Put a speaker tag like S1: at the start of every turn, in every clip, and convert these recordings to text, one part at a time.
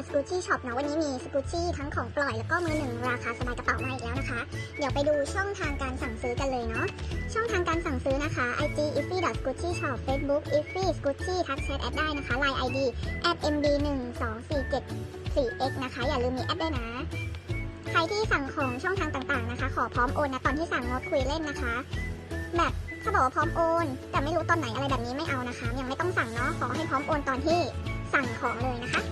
S1: ดสกูชี่ช็อปนะวันนี้มีสกูชี่ทั้งของปล่อยแล้วก็มือหนึ่งราคาสบายกระเป๋ามาอีกแล้วนะคะ เดี๋ยวไปดูช่องทางการสั่งซื้อกันเลยเนาะช่องทางการสั่งซื้อนะคะ IG ify scucci shop Facebook ify scucci ทักแชทแอดได้นะคะ Line ID mb 1 2 4 7 4 x นะคะ อย่าลืมมีแอดด้วยนะ ใครที่สั่งของช่องทางต่างๆนะคะ ขอพร้อมโอนนะตอนที่สั่งงดคุยเล่นนะคะ แบบถ้าบอกว่าพร้อมโอน แต่ไม่รู้ตอนไหนอะไรแบบนี้ไม่เอานะคะ ยังไม่ต้องสั่งเนาะขอให้พร้อมโอนตอนที่สั่งของเลยนะคะ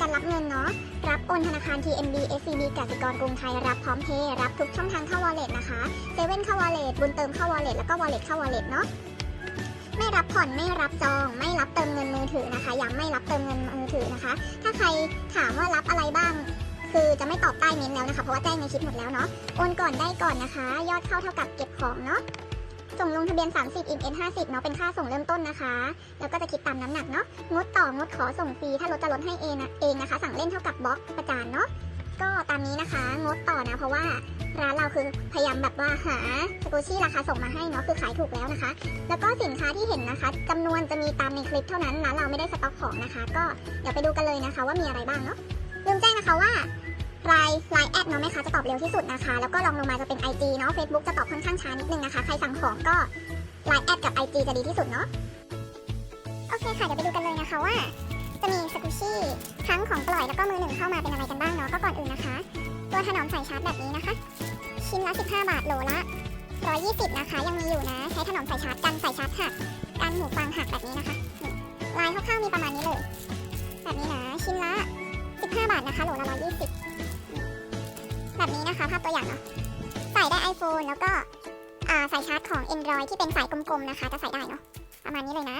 S1: การรับเงินเนาะ รับโอนธนาคาร TMB SCB กสิกรกรุงไทย รับพร้อมเพย์รับทุกช่องทางเข้า wallet นะคะเซเว่นเข้า wallet บุญเติมเข้า wallet แล้วก็ wallet เข้า wallet เนาะ ไม่รับผ่อน ไม่รับจอง ไม่รับเติมเงินมือถือนะคะ ย้ำไม่รับเติมเงินมือถือนะคะ ถ้าใครถามว่ารับอะไรบ้าง คือจะไม่ตอบใต้เม้นแล้วนะคะ เพราะว่าแจ้งในคลิปหมดแล้วเนาะ โอนก่อนได้ก่อนนะคะ ยอดเข้าเท่ากับเก็บของเนาะ ส่งลงทะเบียน 30 in n 50 เนาะเป็นค่าส่งเริ่มต้นนะคะ แล้วก็จะคิดตามน้ำหนักเนาะงดต่องดขอส่งฟรีถ้าลดจะลดให้เองนะเองนะคะ สั่งเล่นเท่ากับบล็อกประจานเนาะก็ตามนี้นะคะงดต่อนะเพราะว่าร้านเราคือพยายามแบบว่าหาสกูชี่ราคาส่งมาให้เนาะคือขายถูกแล้วนะคะ แล้วก็สินค้าที่เห็นนะคะจำนวนจะมีตามในคลิปเท่านั้นร้านเราไม่ได้สต็อกของนะคะ ก็เดี๋ยวไปดูกันเลยนะคะ ว่ามีอะไรบ้างเนาะลืมแจ้งนะคะว่า ไลน์ไลน์แอดเนาะแม่ค้าจะตอบเร็วที่สุดนะคะ แล้วก็ลองลงมาจะเป็น IG เนาะ Facebook จะตอบค่อนข้างช้านิดนึงนะคะ ใครสั่งของก็ไลน์แอดกับ IG จะดีที่สุดเนาะ โอเคค่ะ เดี๋ยวไปดูกันเลยนะคะว่า จะมีสกูชี่ทั้งของปล่อยแล้วก็มือหนึ่งเข้ามาเป็นอะไรกันบ้างเนาะ ก็ก่อนอื่นนะคะ ตัวถนอมสายชาร์จแบบนี้นะคะ ชิ้นละ 15 บาทโหลละ 120 นะคะ ยังมีอยู่นะ ใช้ถนอมสายชาร์จกันสายชาร์จหักกันหูฟังหักแบบนี้นะคะนี่ลายคร่าวๆมีประมาณนี้เลย แบบนี้นะ ชิ้นละ 15 บาทนะคะโหลละ120 แบบนี้นะคะ ภาพตัวอย่างเนาะใส่ได้ iPhone แล้วก็สายชาร์จของ Android ที่เป็นสายกลมๆนะคะ จะใส่ได้เนาะประมาณนี้เลยนะ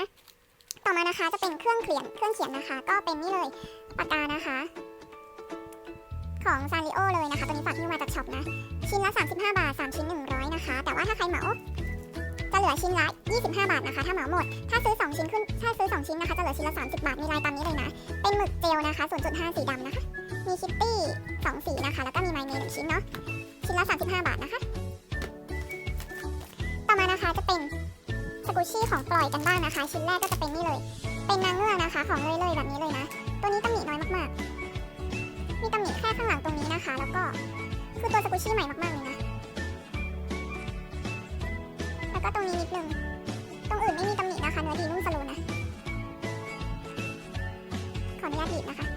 S1: ต่อมานะคะจะเป็นเครื่องเขียนเครื่องเขียนนะคะ ก็เป็นนี่เลยปากกานะคะ ของซาริโอเลยนะคะตัวนี้ฝากที่มาจากช็อปนะ ชิ้นละ 35 บาท 3 ชิ้น 100 นะคะ แต่ว่าถ้าใครเหมาจะเหลือชิ้นละ 25 บาทนะคะ ถ้าเหมาหมด ถ้าซื้อ 2 ชิ้นขึ้น ถ้าซื้อ 2 ชิ้นนะคะ จะเหลือชิ้นละ 30 บาท มีลายตามนี้เลยนะ เป็นหมึกเจลนะคะ 0.5 สีดำนะคะ มีคิตตี้2สีนะคะ แล้วก็มีไมเนหนึ่งชิ้นเนาะ ชิ้นละ 35 บาทนะคะ ต่อมานะคะจะเป็นสกูชี่ของปล่อยกันบ้างนะคะ ชิ้นแรกก็จะเป็นนี่เลย เป็นนางเงือกนะคะ ของเลยๆแบบนี้เลยนะ ตัวนี้ตำหนิน้อยมากๆ มีตำหนิแค่ข้างหลังตรงนี้นะคะ แล้วก็คือตัวสกูชี่ใหม่มากๆเลยนะ แล้วก็ตรงนี้นิดนึง ตรงอื่นไม่มีตำหนินะคะ เนื้อดีนุ่มสโลว์นะ ขออนุญาตบีบนะคะ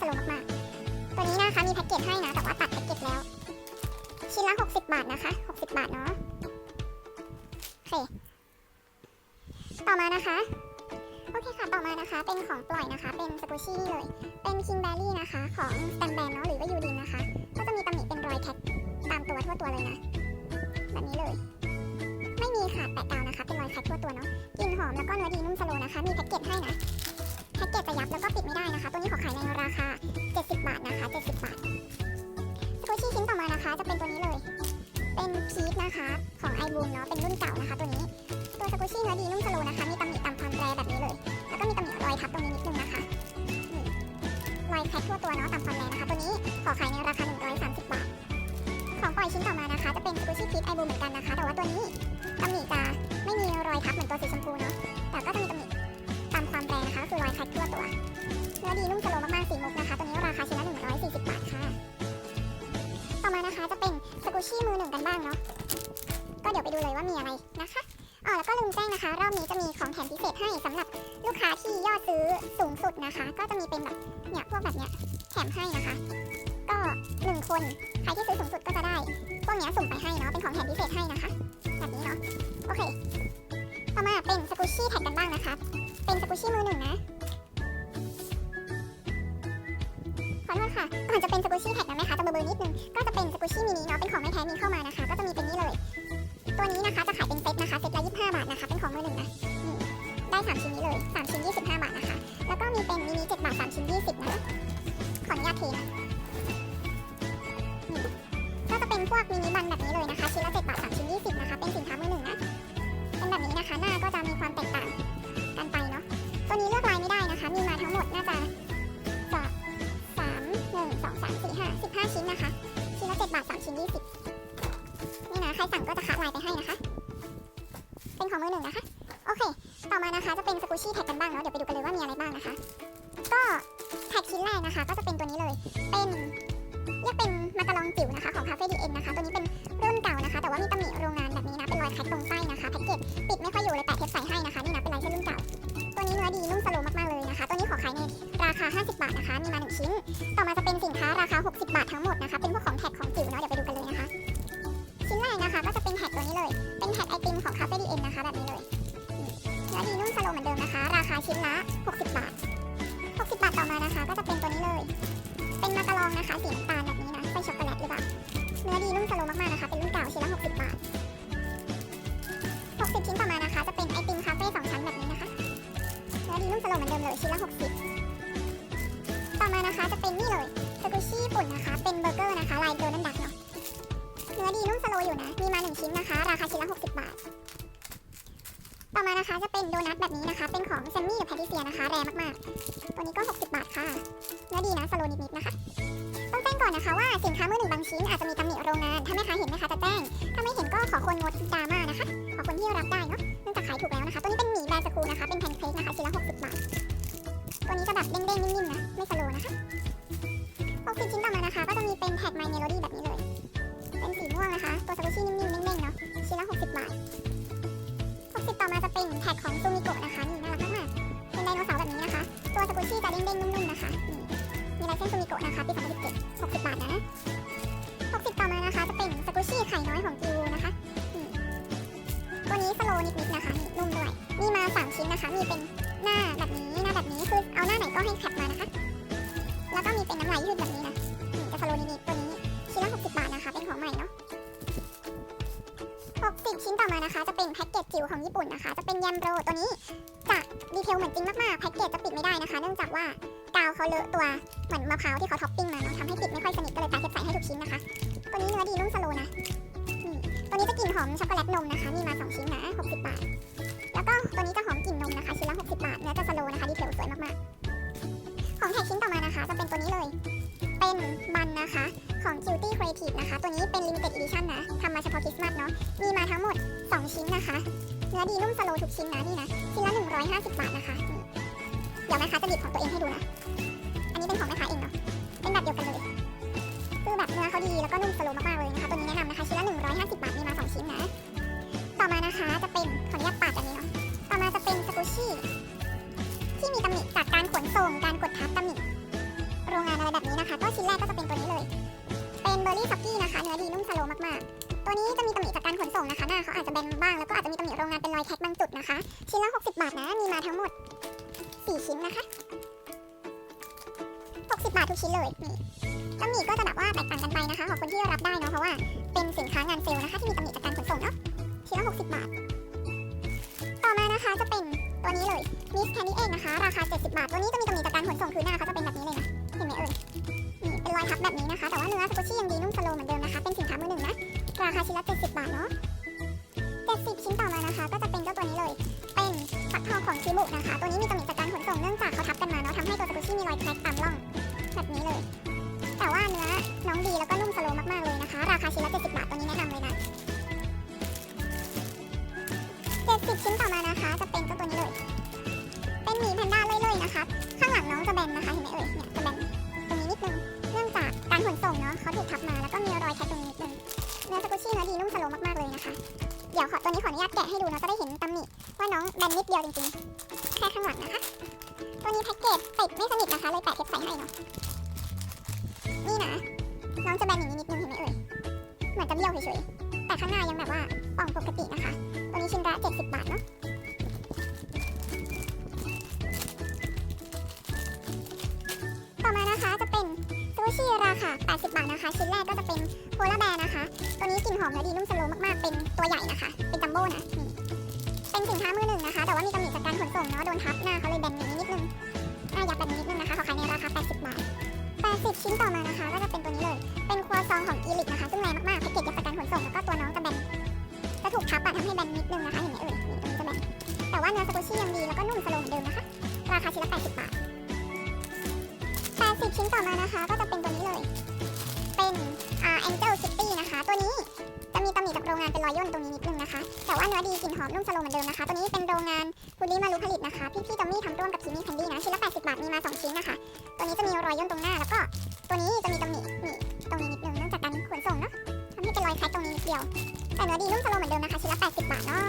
S1: ภัยนะคือเนื้อดีนุ่มสโลมากๆ ตัวนี้นะคะมีแพ็กเกจให้นะ แต่ว่าตัดแพ็กเกจแล้ว ชิ้นละ 60 บาทนะคะ 60 บาทเนาะโอเค ต่อมานะคะโอเคค่ะ ต่อมานะคะ เป็นของปล่อยนะคะ เป็นสกูชี่เลย เป็นคิงแบรี่นะคะ ของสแตมแบนเนาะ หรือว่ายูดินนะคะ ก็จะมีตำหนิเป็นรอยแท็กตามตัวทั่วตัวเลยนะ แบบนี้เลย ไม่มีขาดแปะกาวนะคะ เป็นรอยแท็กทั่วตัวเนาะ กลิ่นหอมแล้วก็เนื้อดีนุ่มสโลนะคะ มีแพ็กเกจให้นะ แพ็กเกจจะยับแล้วก็ปิดไม่ได้นะคะ ตัวนี้ขอขายในราคา 70 บาทนะคะ 70 บาทสกูชี่ชิ้นต่อมานะคะ จะเป็นตัวนี้เลย เป็นพีชนะคะ ของไอบูมเนาะ เป็นรุ่นเก่านะคะ ตัวนี้ ตัวสกูชี่เนื้อดีนุ่มสโลนะคะ มีตำหนิตามความแปรแบบนี้เลย แล้วก็มีตำหนิรอยทับตรงนี้นิดนึงนะคะนี่รอยแพ็คทั่วตัวเนาะตามความแรงนะคะ ตัวนี้ขอขายในราคา 130 บาท ของปล่อยชิ้นต่อมานะคะ จะเป็นสกูชี่พีชไอบูมเหมือนกันนะคะ แต่ว่าตัวนี้ตำหนิจะไม่มีรอยทับเหมือนตัวสีชมพูเนาะ แต่ก็จะมีตำหนิ คือรอยแพ็คทั่วตัว เนื้อดีนุ่มสโลมากๆสีมุกนะคะ ตัวนี้ราคาชิ้นละ140 บาทค่ะ ต่อมานะคะจะเป็นสกูชี่มือหนึ่งกันบ้างเนาะ ก็เดี๋ยวไปดูเลยว่ามีอะไรนะคะอ๋อแล้วก็ลืมแจ้งนะคะ รอบนี้จะมีของแถมพิเศษให้สำหรับลูกค้าที่ยอดซื้อสูงสุดนะคะ ก็จะมีเป็นแบบเนี่ยพวกแบบเนี้ยแถมให้นะคะ ก็หนึ่งคนใครที่ซื้อสูงสุดก็จะได้พวกเนี้ยสุ่มไปให้เนาะเป็นของแถมพิเศษให้นะคะ แบบนี้เนาะโอเค ต่อมาเป็นสกูชี่แท็กกันบ้างนะคะ เป็นสกูชี่มือหนึ่งนะ ขอโทษค่ะ ก่อนจะเป็นสกูชี่แท็กนะแม่คะจะเบอร์นิดนึง ก็จะเป็นสกูชี่มินิเนาะ เป็นของไม่แท้มีเข้ามานะคะ ก็จะมีเป็นนี่เลย ตัวนี้นะคะจะขายเป็นเซตนะคะ เซตละ25บาทนะคะ เป็นของมือหนึ่งนะได้3ชิ้นนี้เลย3ชิ้น25บาทนะคะ แล้วก็มีเป็นมินิ7บาท3ชิ้น20นะ ขออนุญาตเทนะนี่ก็จะเป็นพวกมินิบันแบบนี้เลยนะคะ ชิ้นละ7บาท3ชิ้น20นะคะ เป็นสินค้ามือหนึ่งนะ เป็นแบบนี้นะคะ หน้าก็จะมีความแตกต่าง ตัวนี้เลือกลายไม่ได้นะคะ มีมาทั้งหมดน่าจะสองสามหนึ่งสองสามสี่ห้าสิบห้าชิ้นนะคะ ชิ้นละ7บาท3ชิ้น20นี่นะ ใครสั่งก็จะคัดลายไปให้นะคะ เป็นของมือหนึ่งนะคะ โอเค ต่อมานะคะ จะเป็นสกูชี่แท็กกันบ้างเนาะ เดี๋ยวไปดูกันเลยว่ามีอะไรบ้างนะคะ ก็แท็กชิ้นแรกนะคะ ก็จะเป็นตัวนี้เลย เป็นเรียกเป็นมาการองจิ๋วนะคะ ของคาเฟ่ดีเอ็นนะคะ ตัวนี้เป็นรุ่นเก่านะคะ แต่ว่ามีตำหนิโรงงานแบบนี้นะ เป็นรอยแคร็กตรงไส้นะคะ แพ็กเกจปิดไม่ค่อยอยู่เลยแปะเทปใส่ให้นะคะ นี่นะ เป็นลายเส้นรุ่นเก่า นื้อดีนุ่มสโลมากๆเลยนะคะ ตัวนี้ขอขายในราคา 50 บาทนะคะมีมาหนึ่งชิ้น ต่อมาจะเป็นสินค้าราคา 60 บาททั้งหมดนะคะ เป็นพวกของแท็กของจิ๋วเนาะเดี๋ยวไปดูกันเลยนะคะ ชิ้นแรกนะคะก็จะเป็นแท็กตัวนี้เลย เป็นแท็กไอติมของคาเฟ่ดีเอ็นนะคะแบบนี้เลยเนื้อดีนุ่มสโลเหมือนเดิมนะคะ ราคาชิ้นละ 60 บาท 60 บาทต่อมานะคะ ก็จะเป็นตัวนี้เลย เป็นมาการองนะคะสีน้ำตาลแบบนี้นะเป็นช็อกโกแลตหรือเปล่าเนื้อดีนุ่มสโลมากๆนะคะ เป็นรุ่นเก่าชิ้นละ 60 บาท 60 ชิ้นต่อมานะคะ จะเป็นไอติมคาเฟ่สองช นุ่มสโลเหมือนเดิมเลยชิ้นละ 60 ต่อมานะคะจะเป็นนี่เลยสกูชี่ญี่ปุ่นนะคะ เป็นเบอร์เกอร์นะคะลายโดนัทดักเนาะเนื้อดีนุ่มสโลอยู่นะ มีมาหนึ่งชิ้นนะคะ ราคาชิ้นละ 60 บาท ต่อมานะคะจะเป็นโดนัทแบบนี้นะคะ เป็นของแซมมี่หรือแพทิเซียนะคะแรงมากๆ ตัวนี้ก็ 60 บาทค่ะ เนื้อดีนะสโลนิดๆนะคะ ต้องแจ้งก่อนนะคะว่าสินค้ามือหนึ่งบางชิ้นอาจจะมีตำหนิโรงงาน ถ้าแม่ค้าเห็นแม่ค้าจะแจ้ง ถ้าไม่เห็นก็ขอคนงดดราม่านะคะ ขอคนที่รับได้เนาะ เนื่องจากขายถูกแล้วนะคะ ตัวนี้เป็นหมีแบรนด์สกูนะคะ เป็น ไม่สโลนะคะ60ชิ้นต่อมานะคะ ก็จะมีเป็นแท็ก My Melody แบบนี้เลย เป็นสีม่วงนะคะ ตัวสกูชี่นิ่มๆเด้งๆเนาะชิ้นละ60 บาท 60 ต่อมาจะเป็นแท็กของซูมิโกะนะคะนี่น่ารักมากๆเป็นไดโนเสาร์แบบนี้นะคะ ตัวสกูชี่จะเด้งๆนุ่มๆนะคะนี่มีลายเส้นซูมิโกะนะคะปี2017 60 บาทนะ60 ต่อมานะคะ จะเป็นสกูชี่ไข่น้อยของจิวนะคะตัวนี้สโลนิดๆนะคะนุ่มด้วยมีมา3ชิ้นนะคะ มีเป็นหน้าแบบนี้หน้าแบบนี้คือเอาหน้าไหนก็ให้แคป มานะคะแล้วก็มีเป็นน้ำลายยืดแบบนี้นะนี่จะสโลว์นิดๆตัวนี้ชิ้นละ60 บาทนะคะ เป็นของใหม่เนาะ60 ชิ้นต่อมานะคะ จะเป็นแพ็กเกจจิ๋วของญี่ปุ่นนะคะ จะเป็นแยมโรตัวนี้จะดีเทลเหมือนจริงมากๆ แพ็กเกจจะปิดไม่ได้นะคะ เนื่องจากว่ากาวเขาเลอะตัวเหมือนมะพร้าวที่เขาท็อปปิ้งมาเนาะทำให้ปิดไม่ค่อยสนิทก็เลยแปะเทปใส่ให้ทุกชิ้นนะคะ ตัวนี้เนื้อดีนุ่มสโลว์นะตัวนี้จะกลิ่นหอมช็อกโกแลตนมนะคะ มีมา 2 ชิ้นนะ 60 บาท แล้วก็ตัวนี้จะหอมกลิ่นนมนะคะ ชิ้นละ 60 บาท เนื้อจะสโลนะคะ ดีเทลสวยมากๆ แท็กชิ้นต่อมานะคะ จะเป็นตัวนี้เลย เป็นบันนะคะ ของ Cutie Creative นะคะ ตัวนี้เป็น Limited Edition นะทำมาเฉพาะคริสต์มาสเนาะ มีมาทั้งหมด 2 ชิ้นนะคะ เนื้อดีนุ่มสโลว์ทุกชิ้นนะนี่นะ ชิ้นละ 150 บาทนะคะนี่เดี๋ยวแม่ค้าจะบีบของตัวเองให้ดูนะ อันนี้เป็นของแม่ค้าเองเนาะ เป็นแบบเดียวกันเลยคือแบบเนื้อเขาดีแล้วก็นุ่มสโลว์มากๆเลยนะคะ ตัวนี้แนะนำนะคะชิ้นละ 150 บาท มีมา 2 ชิ้นนะ ต่อมานะคะจะเป็นขออนุญาตปาดอันนี้เนาะ ต่อมาจะเป็นสกูชี่ มีตำหนิจากการขนส่งการกดทับตำหนิโรงงานอะไรแบบนี้นะคะ ก็ชิ้นแรกก็จะเป็นตัวนี้เลย เป็นเบอร์รี่ซ็อกกี้นะคะเนื้อดีนุ่มสโลมากๆ ตัวนี้จะมีตำหนิจากการขนส่งนะคะหน้าเขาอาจจะแบนบ้างแล้วก็อาจจะมีตำหนิโรงงานเป็นรอยแท็กบางจุดนะคะ ชิ้นละ 60 บาทนะมีมาทั้งหมด 4 ชิ้นนะคะ 60 บาททุกชิ้นเลยนี่ตำหนิก็จะแบบว่าแตกต่างกันไปนะคะของคนที่รับได้เนาะเพราะว่าเป็นสินค้างานเซลล์นะคะที่มีตำหนิจากการขนส่งเนาะชิ้นละ 60 บาท ต่อมานะคะจะเป็น ตัวนี้เลยมิสแคนดี้เองนะคะ ราคา 70 บาท ตัวนี้จะมีตำหนิจากการขนส่งคือหน้าเขาจะเป็นแบบนี้เลยนะ เห็นไหมเอ่ยนี่เป็นรอยทับแบบนี้นะคะ แต่ว่าเนื้อสกูชี่ยังดีนุ่มสโลเหมือนเดิมนะคะ เป็นสินค้ามือหนึ่งนะ ราคาชิ้นละ 70 บาทเนาะ70 ชิ้นต่อมานะคะ ก็จะเป็นเจ้าตัวนี้เลย เป็นฝักทองของชิบุนะคะ ตัวนี้มีตำหนิจากการขนส่งเนื่องจากเขาทับกันมาเนาะทำให้ตัวสกูชี่มีรอยแคร็กตามร่องแบบนี้เลย แต่ว่าเนื้อน้องดีแล้วก็นุ่มสโลมากๆเลยนะคะ ราคาชิ้นละ 70 บาท ดเดียวจริงๆ แค่ข้างหลังนะคะ ตัวนี้แพ็กเกจติดไม่สนิทนะคะ เลยแปะเทปใส่ให้เนาะ นี่นะ น้องจะแบนอย่างนี้นิดนึงเห็นไหมเอ่ย เหมือนจะเบี้ยวเฉยๆ แต่ข้างหน้ายังแบบว่าป่องปกตินะคะ ตัวนี้ชิ้นละ70 บาทเนาะต่อมานะคะจะเป็นซูชิราคา 80 บาทนะคะ ชิ้นแรกก็จะเป็นโพลาแบร์นะคะ ตัวนี้กลิ่นหอมและดีนุ่มสโลมากๆ เป็นตัวใหญ่นะคะ เป็นจัมโบ้นะนี่ เป็นสินค้ามือหนึ่งนะคะ แต่ว่ามีตำหนิจากการขนส่งเนาะ โดนทับหน้าเขาเลยแบนอย่างนี้นิดนึงหน้ายับแบบนี้นิดนึงนะคะเขาขายในราคา 80 บาท 80 ชิ้นต่อมานะคะ ก็จะเป็นตัวนี้เลย เป็นครัวซองของอีลิทนะคะ ซึ่งแรงมากๆแพ็กเกจจากการขนส่งแล้วก็ตัวน้องจะแบนจะถูกทับอะทำให้แบนนิดนึงนะคะเห็นไหมเอ่ยตรงนี้จะแบนแต่ว่าเนื้อสกูชี่ยังดีแล้วก็นุ่มสโลว์เหมือนเดิมนะคะ ราคาชิ้นละ 80 บาท 80 ชิ้นต่อมานะคะ ก็จะเป็นตัวนี้เลย เป็นอ่า Angel City นะคะ ตัวนี้ รงงานเป็นรอยย่นตรงนี้นิดนึงนะคะ แต่ว่าเนื้อดีกลิ่นหอมนุ่มสโลว์เหมือนเดิมนะคะ ตัวนี้เป็นโรงงานฟูดี้มารุผลิตนะคะพี่พี่ๆจอมมี่ทำร่วมกับทีมี่แคนดี้นะ ชิ้นละ 80 บาท มีมา 2 ชิ้นนะคะ ตัวนี้จะมีรอยย่นตรงหน้า แล้วก็ตัวนี้จะมีตำหนินี่ตรงนี้นิดนึงเนื่องจากการขนส่งเนาะทำให้เป็นรอยแคร็กตรงนี้นิดเดียว แต่เนื้อดีนุ่มสโลว์เหมือนเดิมนะคะ ชิ้นละ 80 บาทเนาะ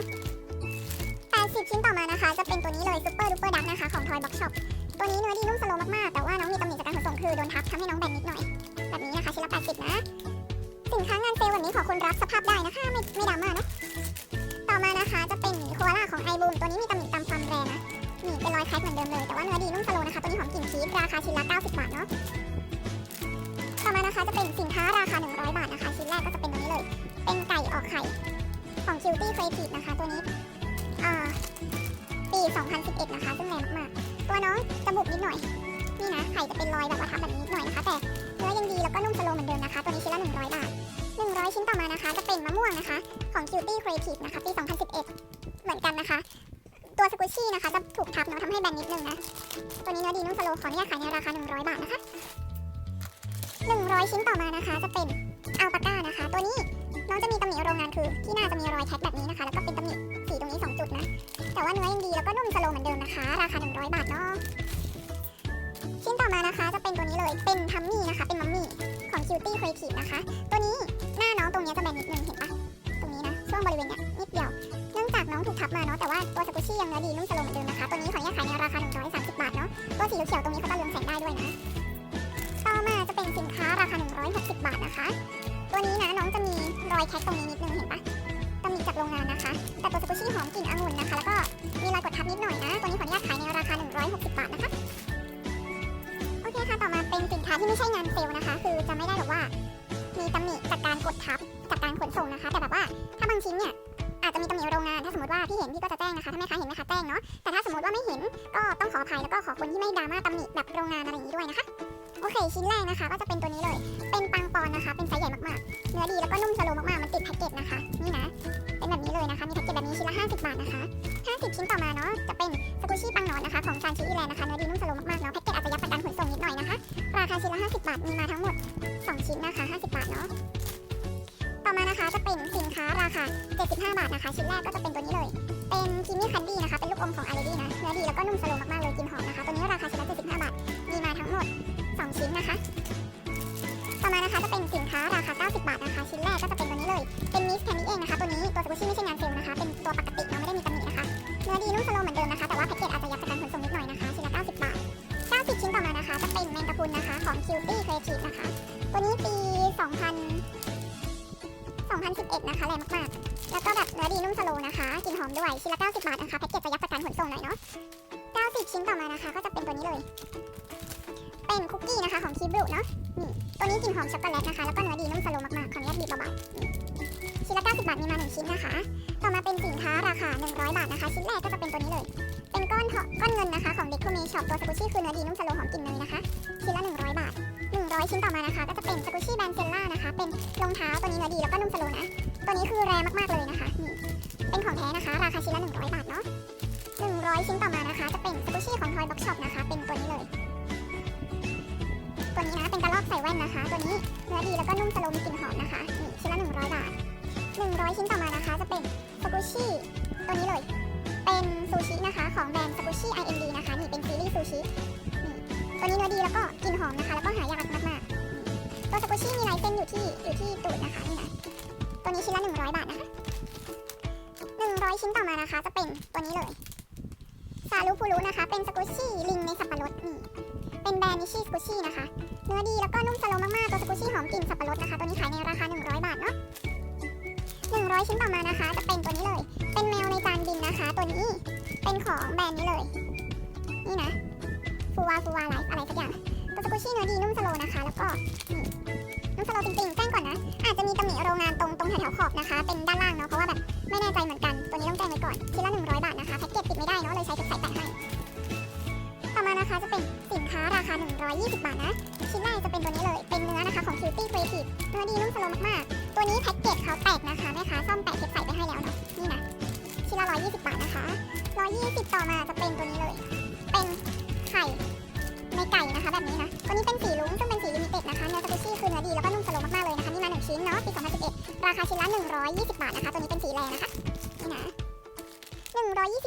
S1: 80 ชิ้นต่อมานะคะ จะเป็นตัวนี้เลยซูเปอร์ดูเปอร์ดักนะคะของทอยบ็อกช็อปตัวนี้เนื้อดีนุ่มสโลมากๆ แต่ว่าน้องมีตำหนิจากการขนส่งคือโดนทับทำให้น้องแบนนิดหน่อย แบบนี้นะคะชิ้นละ 80 นะ สินค้างานเซลล์วันนี้ขอคนรับสภาพได้นะคะ ไม่ไม่ดราม่าเนาะต่อมานะคะจะเป็นหมีโคอาล่าของไอบูมตัวนี้มีตำหนิตามความแรงนะนี่เป็นรอยแคร็กเหมือนเดิมเลย แต่ว่าเนื้อดีนุ่มสโลนะคะ ตัวนี้หอมกลิ่นชีสราคาชิ้นละ 90 บาทเนาะต่อมานะคะจะเป็นสินค้าราคา 100 บาทนะคะชิ้นแรกก็จะเป็นตัวนี้เลย เป็นไก่ออกไข่ของ Cutie Creative นะคะ ตัวนี้อ่าปี 2011 นะคะ ซึ่งแรงมากตัวน้องจะบุบนิดหน่อย นี่นะไข่จะเป็นรอยแบบว่าทับแบบนี้นิดหน่อยนะคะแต่ โลเหมือนเดิมนะคะ ตัวนี้ชิ้นละ 100 บาท 100 ชิ้นต่อมานะคะ จะเป็นมะม่วงนะคะ ของ Cutie Creative นะคะ ปี 2011 เหมือนกันนะคะ ตัวสกุชชี่นะคะ จะถูกทับเนาะทำให้แบนนิดนึงนะ ตัวนี้เนื้อดีนุ่มสโลขออนุญาตขายในราคา 100 บาทนะคะ 100 ชิ้นต่อมานะคะ จะเป็นอัลปาก้านะคะ ตัวนี้น้องจะมีตำหนิโรงงานคือ ที่หน้าจะมีรอยแท็กแบบนี้นะคะ แล้วก็เป็นตำหนิสีตรงนี้ 2 จุดนะ แต่ว่าเนื้อยังดีแล้วก็นุ่มสโลเหมือนเดิมนะคะ ราคา 100 บาทเนาะชิ้นต่อมานะคะ จะเป็นตัวนี้เลย เป็นทัมมี่นะคะ เป็นมัม Cutie Creative นะคะ ตัวนี้หน้าน้องตรงนี้จะแบนนิดนึงเห็นปะตรงนี้นะ ช่วงบริเวณเนี้ยนิดเดียว เนื่องจากน้องถูกทับมาเนาะแต่ว่าตัวสกุชี่ยังเนื้อดีนุ่มสโลว์เหมือนเดิมนะคะ ตัวนี้ขออนุญาตขายในราคา 130 บาทเนาะตัวสีเขียวตรงนี้เขาจะเรืองแสงได้ด้วยนะต่อมาจะเป็นสินค้าราคา 160 บาทนะคะ ตัวนี้นะน้องจะมีรอยแคทตรงนี้นิดนึงเห็นปะตำหนิจากโรงงานนะคะ แต่ตัวสกุชชี่หอมกลิ่นองุ่นนะคะ แล้วก็มีรอยกดทับนิดหน่อยนะ ตัวนี้ขออนุญาตขายในราคา 160 บาท นสินค้าที่ไม่ใช่งานเซลล์นะคะ คือจะไม่ได้แบบว่า มีตำหนิจากการกดทับจากการขนส่งนะคะ แต่แบบว่าถ้าบางชิ้นเนี่ยอาจจะมีตำหนิโรงงานถ้าสมมติว่าพี่เห็นพี่ก็จะแจ้งนะคะถ้าแม่ค้าเห็นแม่ค้าแจ้งเนาะแต่ถ้าสมมติว่าไม่เห็นก็ต้องขออภัยแล้วก็ขอคนที่ไม่ดราม่าตำหนิแบบโรงงานอะไรอย่างนี้ด้วยนะคะโอเคชิ้นแรกนะคะ ก็จะเป็นตัวนี้เลย เป็นปังปอนนะคะ เป็นไซส์ใหญ่มากๆ เนื้อดีแล้วก็นุ่มสโลมากๆมันติดแพ็กเกจนะคะนี่นะเป็นแบบนี้เลยนะคะมีแพ็กเกจแบบนี้ชิ้นละ50 บาทนะคะ50 ชิ้นต่อมาเนาะจะเป็นสกูชี่ปังหนอนนะคะของซานชิอีแลนนะคะเนื้อดีนุ่มสโลมากๆเนาะ นขนส่งนิดหน่อยนะคะ ราคาชิ้นละ 50 บาท มีมาทั้งหมด 2 ชิ้นนะคะ 50 บาทเนาะ ต่อมานะคะจะเป็นสินค้าราคา 75 บาทนะคะ ชิ้นแรกก็จะเป็นตัวนี้เลย เป็นคิมมี่คันดี้นะคะ เป็นลูกอมของอารีดี้นะ เนาะนี่ตัวนี้กลิ่นหอมช็อกโกแลตนะคะ แล้วก็เนื้อดีนุ่มสโลว์มากๆขออนุญาตบีบเบาๆชิ้นละ90 บาทมีมาหนึ่งชิ้นนะคะ ต่อมาเป็นสินค้าราคา 100 บาทนะคะ ชิ้นแรกก็จะเป็นตัวนี้เลย เป็นก้อนก้อนเงินนะคะของเด็กคูเมช็อปตัวสกุชี่คือเนื้อดีนุ่มสโลว์หอมกลิ่นเนยนะคะชิ้นละ 100 บาท 100 ชิ้นต่อมานะคะ ก็จะเป็นสกุชี่แบรนเซลล่านะคะ เป็นรองเท้าตัวนี้เนื้อดีแล้วก็นุ่มสโลว์นะ ตัวนี้คือแรงมากๆ นะคะ ตัวนี้เนื้อดีแล้วก็นุ่มสโลมีกลิ่นหอมนะคะนี่ชิ้นละ100 บาท 100 ชิ้นต่อมานะคะ จะเป็นสกุชี่ตัวนี้เลย เป็นซูชินะคะ ของแบรนด์สกุชี่ IND นะคะ นี่เป็นซีรีส์ซูชินี่ตัวนี้เนื้อดีแล้วก็กลิ่นหอมนะคะ แล้วก็หายากมากๆตัวสกุชี่มีลายเส้นอยู่ที่อยู่ที่ตูดนะคะนี่นะตัวนี้ชิ้นละ 100 บาทนะคะ100 ชิ้นต่อมานะคะ จะเป็นตัวนี้เลยซาลูพูรุนะคะ เป็นสกุชี่ลิงในสับปะรดนี่ เป็นแบรนด์นิชี่สกุชี่นะคะ เนื้อดีแล้วก็นุ่มสโลมากๆ ตัวสกุชี่หอมกลิ่นสับปะรดนะคะ ตัวนี้ขายในราคา 100 บาทเนาะ100 ชิ้นต่อมานะคะ จะเป็นตัวนี้เลย เป็นแมวในจานบินนะคะ ตัวนี้ เป็นของแบรนด์นี้เลย นี่นะ ฟูวาฟูวาไลฟ์อะไรสักอย่าง ตัวสกุชี่เนื้อดีนุ่มสโลนะคะ แล้วก็นุ่มสโลจริงๆแจ้งก่อนนะ อาจจะมีตำหนิโรงงานตรงตรงแถวๆขอบนะคะ เป็นด้านล่างเนาะ เพราะว่าแบบไม่แน่ใจเหมือนกัน ตัวนี้ต้องแจ้งไว้ก่อน ชิ้นละ 100 บาทนะคะ แพ็กเกจปิดไม่ได้เนาะ เลยใช้ก็บใส่แปะให้ มานะคะจะเป็นสินค้าราคา 120 บาทนะ ชิ้นแรกจะเป็นตัวนี้เลย เป็นเนื้อนะคะของ Cutie Creative เนื้อดีนุ่มสโลว์มากๆ ตัวนี้แพ็กเกจเขาแตกนะคะแม่ค้าซ่อมแปะเก็บใส่ไปให้แล้วเนาะ นี่นะ ชิ้นละ 120 บาทนะคะ 120 ต่อมาจะเป็นตัวนี้เลย เป็นไข่ในไก่นะคะแบบนี้นะ ตัวนี้เป็นสีลุ้งซึ่งเป็นสีลิมิเต็ดนะคะ เนื้อสกูชี่คือเนื้อดีแล้วก็นุ่มสโลว์มากๆเลยนะคะ นี่มาหนึ่งชิ้นเนาะ ปี 2011 ราคาชิ้นละ 120 บาทนะคะ ตัวนี้เป็นสีแรงนะคะ นี่นะ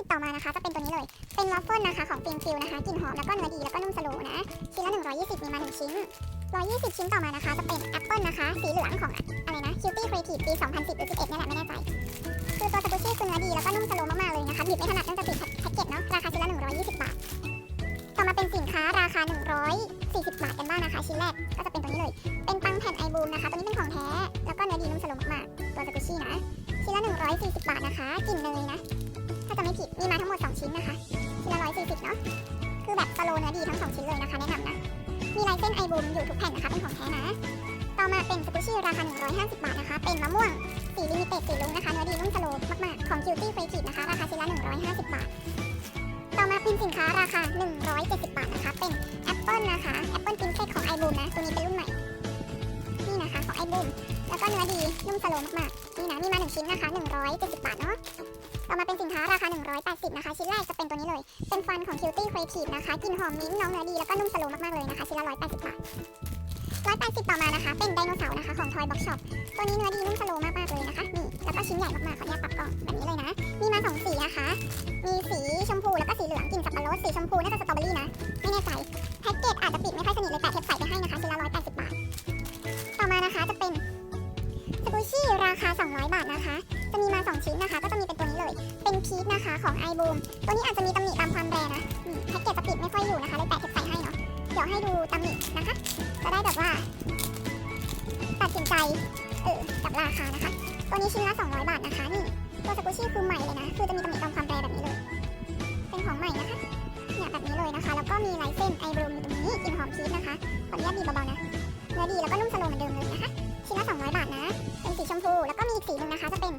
S1: 120 ต่อมานะคะ จะเป็นตัวนี้เลย เป็นวัฟเฟิลนะคะของฟินฟิลนะคะกลิ่นหอมแล้วก็เนื้อดีแล้วก็นุ่มสโลนะ ชิ้นละ 120 มีมาหนึ่งชิ้น 120 ชิ้นต่อมานะคะ จะเป็นแอปเปิลนะคะ สีเหลืองของอะไรนะ Cutie Creative ปี 2010 หรือ 11นี่แหละไม่แน่ใจ คือตัวสกูชี่คือเนื้อดีแล้วก็นุ่มสโลมากๆเลยนะคะบีบไม่ถนัดเนื่องจากติดแพ็กเกจเนาะราคาชิ้นละ 120 บาท ต่อมาเป็นสินค้าราคา 140 บาทกันบ้างนะคะ ชิ้นแรกก็จะเป็นตัวนี้เลย เป็นปังแผ่นไอบูมนะคะ ตัวนี้เป็นของแท้แล้วก็เนื้อดีนุ่มสโลมากๆตัวสกูชี่นะชิ้นละ 140 บาทนะคะกลิ่นเนยนะ ถ้าจะไม่ผิดมีมาทั้งหมด 2 ชิ้นนะคะ ชิ้นละ140เนาะ คือแบบสโลเนื้อดีทั้ง2ชิ้นเลยนะคะแนะนำนะ มีลายเส้นไอบูมอยู่ทุกแผ่นนะคะเป็นของแท้นะ ต่อมาเป็นสกูชี่ราคา 150 บาทนะคะ เป็นมะม่วงสีลิมิเต็ดสีลุงนะคะเนื้อดีนุ่มสโลมากๆ ของ Cutie Creative นะคะราคาชิ้นละ 150 บาท ต่อมาเป็นสินค้าราคา 170 บาทนะคะ เป็นแอปเปิลนะคะแอปเปิลพินเซตของไอบูมนะ ตัวนี้เป็นรุ่นใหม่ นี่นะคะของไอบูมแล้วก็เนื้อดีนุ่มสโลมากๆ นี่นะมีมาหนึ่งชิ้นนะคะ 170 บาทเนาะ ต่อมาเป็นสินค้าราคา 180 นะคะ ชิ้นแรกจะเป็นตัวนี้เลย เป็นฟันของ Cutie Creative นะคะกลิ่นหอมมิ้นท์น้องเนื้อดี แล้วก็นุ่มสโลมาก ๆ เลยนะคะ ชิ้นละ 180 บาท 180 ต่อมานะคะ เป็นไดโนเสาร์นะคะของ Toy Box Shop ตัวนี้เนื้อดีนุ่มสโลมาก ๆ เลยนะคะ นี่ แล้วก็ชิ้นใหญ่มาก ๆ ขออนุญาตปรับกล่องแบบนี้เลยนะ มีมาสองสีนะคะ มีสีชมพูแล้วก็สีเหลืองกลิ่นสับปะรด สีชมพูน่าจะสตรอเบอรี่นะ ไม่แน่ใจ แพ็กเกจอาจจะปิดไม่ค่อยสนิทเลยแต่เทปใส่ไปให้นะคะ ชิ้นละ 180 บาท ต่อมานะคะจะเป็นสกูชี่ราคา 200 บาทนะคะ จะมีมา 2 ชิ้นนะคะ ก็จะมี เป็นพีชนะคะของ i b o o m ตัวนี้อาจจะมีตำหนิตามความแบรนด์นะแพ็กเกจจะปิดไม่ค่อยอยู่นะคะเลยแปะเทปใส่ให้เนาะเดี๋ยวให้ดูตำหนินะคะ จะได้แบบว่า ตัดสินใจเออกับราคานะคะ ตัวนี้ชิ้นละ 200 บาทนะคะนี่ตัวสกูชี่คือใหม่เลยนะ คือจะมีตำหนิตามความแบรแบบนี้เลย เป็นของใหม่นะคะเนี่ยแบบนี้เลยนะคะ แล้วก็มีลายเส้นไอ o o m อยู่ตรงนี้กลิ่นหอมพีชนะคะขออนุญาตบีบเบาๆนะเนื้อดีแล้วก็นุ่มสโลว์เหมือนเดิมเลยนะคะ ชิ้นละ 200 บาทนะ เป็นสีชมพูแล้วก็มีอีกสีหนึ่งนะคะ จะเป็น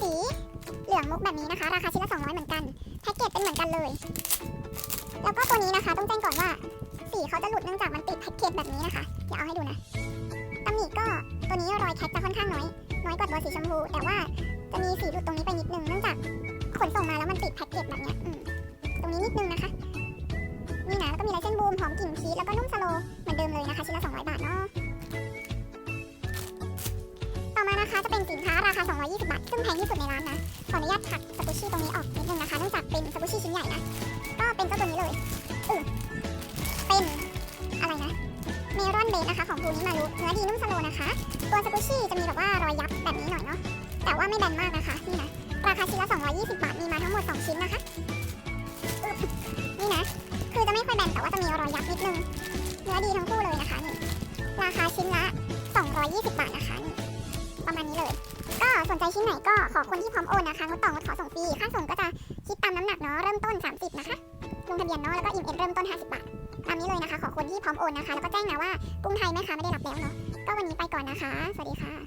S1: สี เหลืองมุกแบบนี้นะคะ ราคาชิ้นละ200เหมือนกัน แพ็กเกจเป็นเหมือนกันเลย แล้วก็ตัวนี้นะคะ ต้องแจ้งก่อนว่า สีเขาจะหลุดเนื่องจากมันติดแพ็กเกจแบบนี้นะคะ เดี๋ยวเอาให้ดูนะตำหนิก็ตัวนี้รอยแคทจะค่อนข้างน้อย น้อยกว่าตัวสีชมพู แต่ว่าจะมีสีหลุดตรงนี้ไปนิดนึง เนื่องจากขนส่งมาแล้วมันติดแพ็กเกจแบบเนี้ยตรงนี้นิดนึงนะคะ นี่นะแล้วก็มีลายเส้นบูมหอมกลิ่นพีชแล้วก็นุ่มสโลว์เหมือนเดิมเลยนะคะชิ้นละ200บาทเนาะ ต่อมานะคะ จะเป็นสินค้าราคา 220 บาท ซึ่งแพงที่สุดในร้านนะ ขออนุญาตถักสกูชี่ตรงนี้ออกนิดนึงนะคะเนื่องจากเป็นสกูชี่ชิ้นใหญ่นะ ก็เป็นเจ้าตัวนี้เลยอือเป็นอะไรนะ เมรอนเบสนะคะของภูนิมารุเนื้อดีนุ่มสโลนะคะ ตัวสกูชี่จะมีแบบว่ารอยยับแบบนี้หน่อยเนาะ แต่ว่าไม่แบนมากนะคะ นี่นะ ราคาชิ้นละ 220 บาท มีมาทั้งหมด 2 ชิ้นนะคะนี่นะ คือจะไม่ค่อยแบนแต่ว่าจะมีรอยยับนิดนึง เนื้อดีทั้งคู่เลยนะคะนี่ ราคาชิ้นละ 220 บาทนะคะนี่ นี้เลย ก็สนใจชิ้นไหนก็ขอคนที่พร้อมโอนนะคะงดต่องดขอส่งฟรีค่าส่งก็จะคิดตามน้ำหนักเนาะเริ่มต้น 30 นะคะลงทะเบียนเนาะแล้วก็อิมเอ็มเริ่มต้น 50 บาทตามนี้เลยนะคะขอคนที่พร้อมโอนนะคะ แล้วก็แจ้งนะว่ากรุงไทยแม่ค้าไม่ได้รับแล้วเนาะก็วันนี้ไปก่อนนะคะ สวัสดีค่ะ